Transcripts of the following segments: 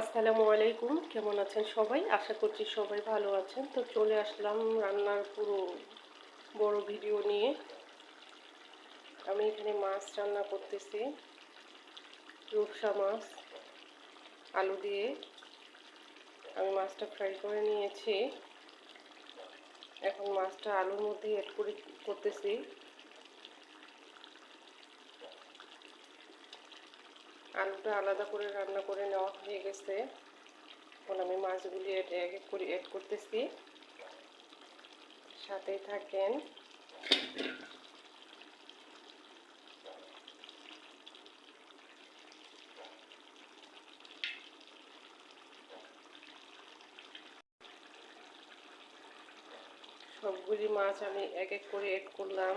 আসসালামু আলাইকুম, কেমন আছেন সবাই? আশা করছি সবাই ভালো আছেন। তো চলে আসলাম রান্নার পুরো বড় ভিডিও নিয়ে। আমি এখানে মাছ রান্না করতেছি, রূপসা মাছ, আলু দিয়ে। আমি মাছটা ফ্রাই করে নিয়েছি। এখন মাছটা আলুর মধ্যে অ্যাড করে করতেছি। আলুটা আলাদা করে রান্না করে নেওয়া হয়ে গেছে। এখন আমি মাছগুলি এক এক করে অ্যাড করতেছি। সাথেই থাকেন। সবগুলি মাছ আমি এক এক করে অ্যাড করলাম।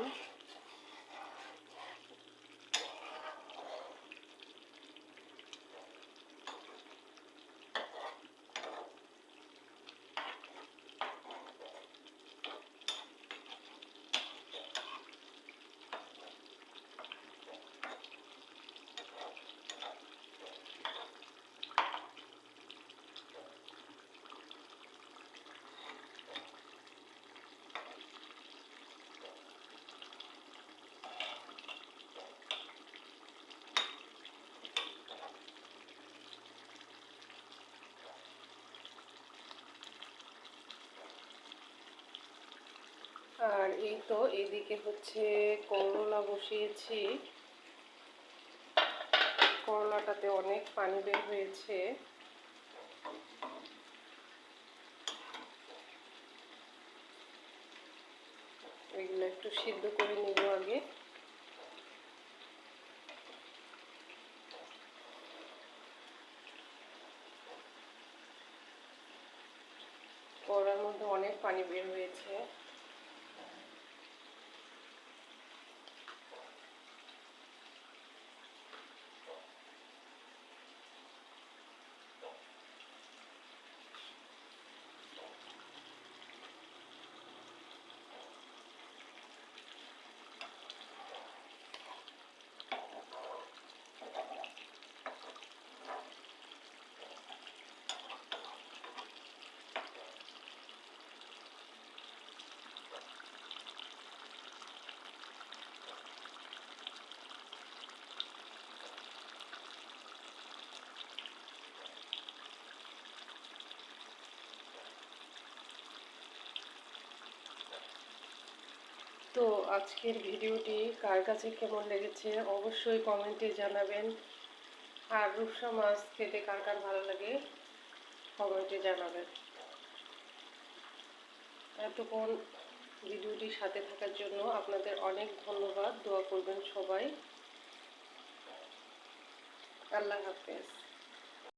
আর এই তো এদিকে হচ্ছে করলা বসিয়েছি। করলাটাতে অনেক পানি বের হয়েছে। এগুলো একটু সিদ্ধ করে নিব আগে। করলার মধ্যে অনেক পানি বের হয়েছে। তো আজকের ভিডিওটি কার কাছে কেমন লেগেছে অবশ্যই কমেন্টে জানাবেন। আর রূপসা মাছ খেতে কার কার ভালো লাগে কমেন্টে জানাবেন। এতক্ষণ ভিডিওটির সাথে থাকার জন্য আপনাদের অনেক ধন্যবাদ। দোয়া করবেন সবাই। আল্লাহ হাফেজ।